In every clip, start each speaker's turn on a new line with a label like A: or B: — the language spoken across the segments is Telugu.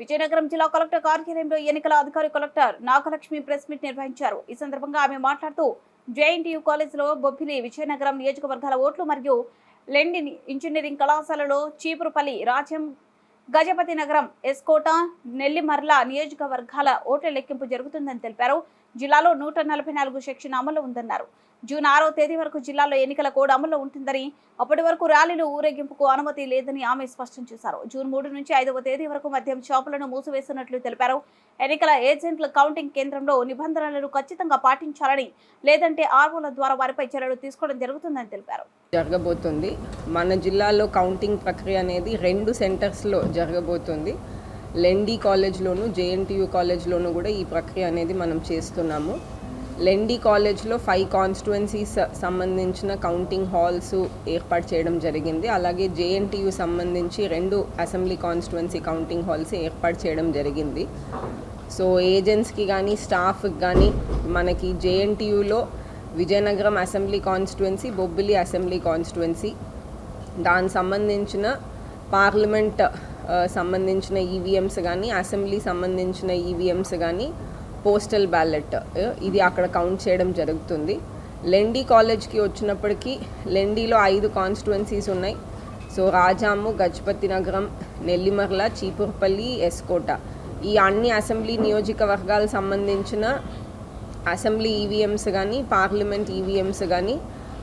A: విజయనగరం జిల్లా కలెక్టర్ కార్యాలయంలో ఎన్నికల అధికారి కలెక్టర్ నాగలక్ష్మి ప్రెస్ మీట్ నిర్వహించారు. ఈ సందర్భంగా ఆమె మాట్లాడుతూ జేఎన్టీయూ కాలేజీలో బొబ్బిలి విజయనగరం నియోజకవర్గాల ఓట్లు మరియు లెండిన్ ఇంజనీరింగ్ కళాశాలలో చీపురుపల్లి రాజ్యం గజపతి నగరం ఎస్కోట నెల్లిమర్ల నియోజకవర్గాల ఓట్ల లెక్కింపు జరుగుతుందని తెలిపారు. జిల్లాలో నూట నలభై నాలుగు సెక్షన్ అమలు ఉందన్నారు. జూన్ ఆరో తేదీ వరకు జిల్లాలో ఎన్నికల కోడ్ అమల్లో ఉంటుందని అప్పటి వరకు ర్యాలీలు ఊరేగింపుకు అనుమతి లేదని ఆమె స్పష్టం చేశారు. జూన్ మూడు నుంచి ఐదవ తేదీ వరకు మద్యం షాపులను మూసివేస్తున్నట్లు తెలిపారు. ఎన్నికల ఏజెంట్ల కౌంటింగ్ కేంద్రంలో నిబంధనలను ఖచ్చితంగా పాటించాలని లేదంటే ఆర్వోల ద్వారా వారిపై చర్యలు తీసుకోవడం జరుగుతుందని తెలిపారు.
B: జరగబోతుంది. మన జిల్లాలో కౌంటింగ్ ప్రక్రియ అనేది రెండు సెంటర్స్లో జరగబోతుంది. లెండి కాలేజ్లోను జేఎన్టీయూ కాలేజ్లోను కూడా ఈ ప్రక్రియ అనేది మనం చేస్తున్నాము. లెండి కాలేజ్లో ఫైవ్ కాన్స్టిట్యువెన్సీస్ సంబంధించిన కౌంటింగ్ హాల్స్ ఏర్పాటు చేయడం జరిగింది. అలాగే జేఎన్టీయూ సంబంధించి రెండు అసెంబ్లీ కాన్స్టిట్యువెన్సీ కౌంటింగ్ హాల్స్ ఏర్పాటు చేయడం జరిగింది. సో ఏజెంట్స్కి కానీ స్టాఫ్కి కానీ మనకి జేఎన్టీయూలో Vizianagaram assembly constituency Bobbili assembly constituency దానికి సంబంధించిన పార్లమెంట్ సంబంధించిన ఈవీఎంస్ కానీ అసెంబ్లీ సంబంధించిన ఈవీఎంస్ కానీ పోస్టల్ బ్యాలెట్. ఇది అక్కడ కౌంట్ చేయడం జరుగుతుంది. లెండి కాలేజ్కి వచ్చినప్పటికీ లెండిలో ఐదు కాన్స్టిట్యువెన్సీస్ ఉన్నాయి. సో రాజాము గజపతి నగరం నెల్లిమర్ల చీపుర్పల్లి ఎస్కోట. ఈ అన్ని అసెంబ్లీ నియోజకవర్గాలకు సంబంధించిన అసెంబ్లీ ఈవీఎంస్ కానీ పార్లమెంట్ ఈవీఎంస్ కానీ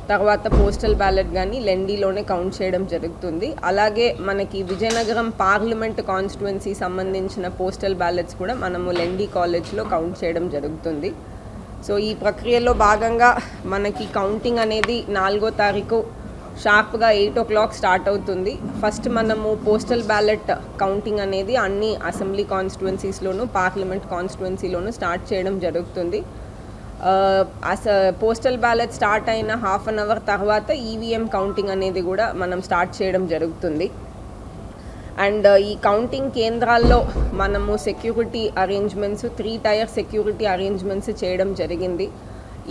B: తర్వాత పోస్టల్ బ్యాలెట్ కానీ లెండీలోనే కౌంట్ చేయడం జరుగుతుంది. అలాగే మనకి విజయనగరం పార్లమెంట్ కాన్స్టిట్యువెన్సీ సంబంధించిన పోస్టల్ బ్యాలెట్స్ కూడా మనము లెండీ కాలేజ్లో కౌంట్ చేయడం జరుగుతుంది. సో ఈ ప్రక్రియలో భాగంగా మనకి కౌంటింగ్ అనేది నాలుగో తారీఖు షార్ప్గా ఎయిట్ ఓ క్లాక్ స్టార్ట్ అవుతుంది. ఫస్ట్ మనము పోస్టల్ బ్యాలెట్ కౌంటింగ్ అనేది అన్ని అసెంబ్లీ కాన్స్టిట్యువెన్సీస్లోను పార్లమెంట్ కాన్స్టిట్యువెన్సీలోను స్టార్ట్ చేయడం జరుగుతుంది. అస పోస్టల్ బ్యాలెట్ స్టార్ట్ అయిన హాఫ్ అన్ అవర్ తర్వాత ఈవీఎం కౌంటింగ్ అనేది కూడా మనం స్టార్ట్ చేయడం జరుగుతుంది. అండ్ ఈ కౌంటింగ్ కేంద్రాల్లో మనము security arrangements three tier security arrangements చేయడం జరిగింది.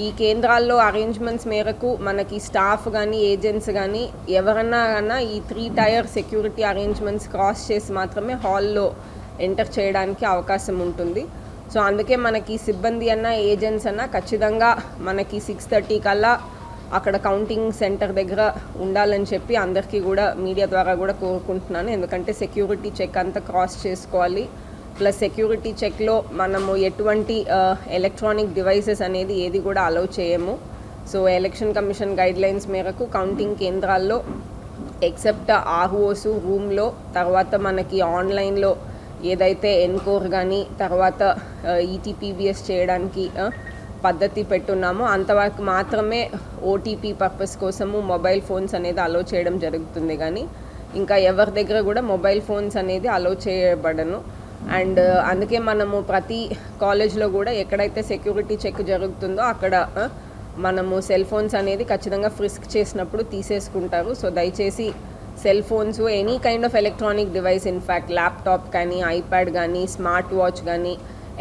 B: ఈ కేంద్రాల్లో అరేంజ్మెంట్స్ మేరకు మనకి స్టాఫ్ కానీ ఏజెంట్స్ కానీ ఎవరన్నా కన్నా ఈ three tier security arrangements cross చేసి మాత్రమే హాల్లో ఎంటర్ చేయడానికి అవకాశం ఉంటుంది. సో అందుకే మనకి సిబ్బంది అన్న ఏజెంట్స్ అన్న ఖచ్చితంగా మనకి సిక్స్ థర్టీ కల్లా అక్కడ కౌంటింగ్ సెంటర్ దగ్గర ఉండాలని చెప్పి అందరికీ కూడా మీడియా ద్వారా కూడా కోరుకుంటున్నాను. ఎందుకంటే సెక్యూరిటీ చెక్ అంతా క్రాస్ చేసుకోవాలి. ప్లస్ సెక్యూరిటీ చెక్లో మనము ఎటువంటి ఎలక్ట్రానిక్ డివైసెస్ అనేది ఏది కూడా అలౌ చేయము. సో ఎలక్షన్ కమిషన్ గైడ్లైన్స్ మేరకు కౌంటింగ్ కేంద్రాల్లో ఎక్సెప్ట్ ఆర్ఓస్ రూమ్లో తర్వాత మనకి ఆన్లైన్లో ఏదైతే ఎన్కోర్ కానీ తర్వాత ఈటీపీబీఎస్ చేయడానికి పద్ధతి పెట్టున్నామో. అంతవరకు మాత్రమే ఓటీపీ పర్పస్ కోసము మొబైల్ ఫోన్స్ అనేది అలో చేయడం జరుగుతుంది కానీ ఇంకా ఎవరి దగ్గర కూడా మొబైల్ ఫోన్స్ అనేది అలో చేయబడను. అండ్ అందుకే మనము ప్రతి కాలేజ్లో కూడా ఎక్కడైతే సెక్యూరిటీ చెక్ జరుగుతుందో అక్కడ మనము సెల్ ఫోన్స్ అనేది ఖచ్చితంగా ఫ్రిస్క్ చేసినప్పుడు తీసేసుకుంటారు. సో దయచేసి cell phones any kind of electronic device in fact laptop కానీ ఐప్యాడ్ కానీ స్మార్ట్ వాచ్ కానీ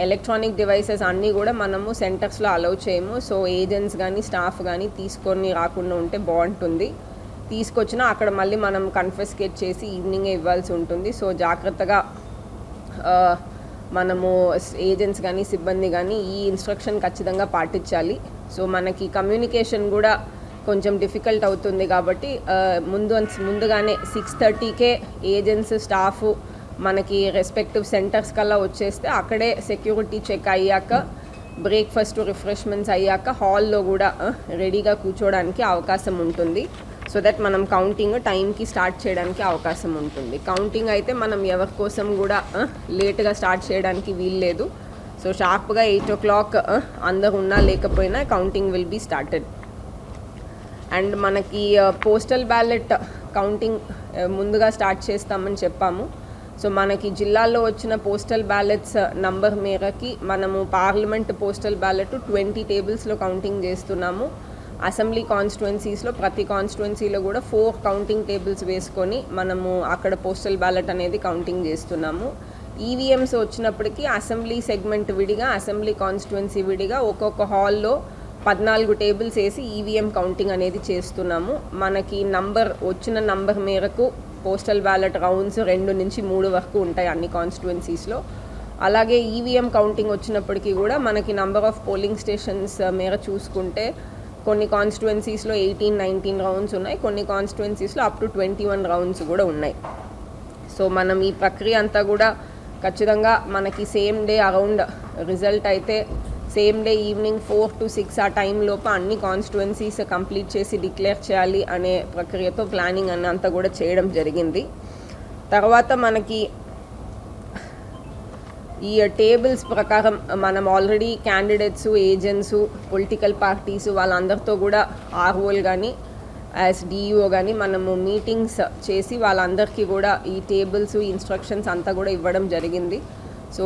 B: ఎలక్ట్రానిక్ డివైసెస్ అన్నీ కూడా మనము సెంటర్స్లో అలౌ చేయము. సో ఏజెంట్స్ కానీ స్టాఫ్ కానీ తీసుకొని రాకుండా ఉంటే బాగుంటుంది. తీసుకొచ్చినా అక్కడ మళ్ళీ మనం కన్ఫెస్కేట్ చేసి ఈవినింగే ఇవ్వాల్సి ఉంటుంది. సో జాగ్రత్తగా మనము ఏజెంట్స్ కానీ సిబ్బంది కానీ ఈ ఇన్స్ట్రక్షన్ ఖచ్చితంగా పాటించాలి. సో మనకి కమ్యూనికేషన్ కూడా కొంచెం డిఫికల్ట్ అవుతుంది కాబట్టి ముందు ముందుగానే సిక్స్ థర్టీకే ఏజెంట్స్ స్టాఫ్ మనకి రెస్పెక్టివ్ సెంటర్స్ కల్లా వచ్చేస్తే అక్కడే సెక్యూరిటీ చెక్ అయ్యాక బ్రేక్ఫాస్ట్ రిఫ్రెష్మెంట్స్ అయ్యాక హాల్లో కూడా రెడీగా కూర్చోవడానికి అవకాశం ఉంటుంది. సో దట్ మనం కౌంటింగ్ టైంకి స్టార్ట్ చేయడానికి అవకాశం ఉంటుంది. కౌంటింగ్ అయితే మనం ఎవరి కోసం కూడా లేట్గా స్టార్ట్ చేయడానికి వీల్లేదు సో షార్ప్గా ఎయిట్ ఓ క్లాక్ అందరు ఉన్నా లేకపోయినా counting will be started and మనకి పోస్టల్ బ్యాలెట్ కౌంటింగ్ ముందుగా స్టార్ట్ చేస్తామని చెప్పాము. సో మనకి జిల్లాలో వచ్చిన పోస్టల్ బ్యాలెట్స్ uh, నంబర్ మేరకి మనము పార్లమెంట్ పోస్టల్ బ్యాలెట్ ట్వంటీ టేబుల్స్లో కౌంటింగ్ చేస్తున్నాము. అసెంబ్లీ కాన్స్టిట్యున్సీస్లో ప్రతి కాన్స్టిట్యున్సీలో కూడా ఫోర్ కౌంటింగ్ టేబుల్స్ వేసుకొని మనము అక్కడ పోస్టల్ బ్యాలెట్ అనేది కౌంటింగ్ చేస్తున్నాము. ఈవీఎంస్ వచ్చినప్పటికీ అసెంబ్లీ సెగ్మెంట్ విడిగా అసెంబ్లీ కాన్స్టిట్యున్సీ విడిగా ఒక్కొక్క హాల్లో పద్నాలుగు టేబుల్స్ వేసి ఈవీఎం కౌంటింగ్ అనేది చేస్తున్నాము. మనకి నంబర్ వచ్చిన నంబర్ మేరకు పోస్టల్ బ్యాలెట్ రౌండ్స్ రెండు నుంచి మూడు వరకు ఉంటాయి అన్ని కాన్స్టిట్యువెన్సీస్లో అలాగే ఈవీఎం కౌంటింగ్ వచ్చినప్పటికీ కూడా మనకి నంబర్ ఆఫ్ పోలింగ్ స్టేషన్స్ మేర చూసుకుంటే కొన్ని కాన్స్టిట్యువెన్సీస్లో ఎయిటీన్ నైన్టీన్ రౌండ్స్ ఉన్నాయి. కొన్ని కాన్స్టిట్యువెన్సీస్లో up to twenty one rounds కూడా ఉన్నాయి. సో మనం ఈ ప్రక్రియ అంతా కూడా ఖచ్చితంగా మనకి సేమ్ డే అరౌండ్ రిజల్ట్ అయితే same day evening four to six ఆ టైం లోపు అన్ని కాన్స్టిట్యువెన్సీస్ కంప్లీట్ చేసి డిక్లేర్ చేయాలి అనే ప్రక్రియతో ప్లానింగ్ అన్న అంతా కూడా చేయడం జరిగింది. తర్వాత మనకి ఈ టేబుల్స్ ప్రకారం మనం already candidates agents political parties వాళ్ళందరితో కూడా ఆర్ఓలు కానీ యాజ్ డిఈఓ కానీ మనము మీటింగ్స్ చేసి వాళ్ళందరికీ కూడా ఈ టేబుల్స్ ఇన్స్ట్రక్షన్స్ అంతా కూడా ఇవ్వడం జరిగింది. సో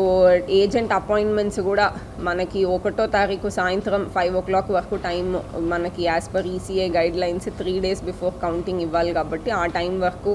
B: ఏజెంట్ అపాయింట్మెంట్స్ కూడా మనకి ఒకటో తారీఖు సాయంత్రం ఫైవ్ ఓ క్లాక్ వరకు టైం మనకి as per ECA guidelines three days before counting ఇవ్వాలి కాబట్టి ఆ టైం వరకు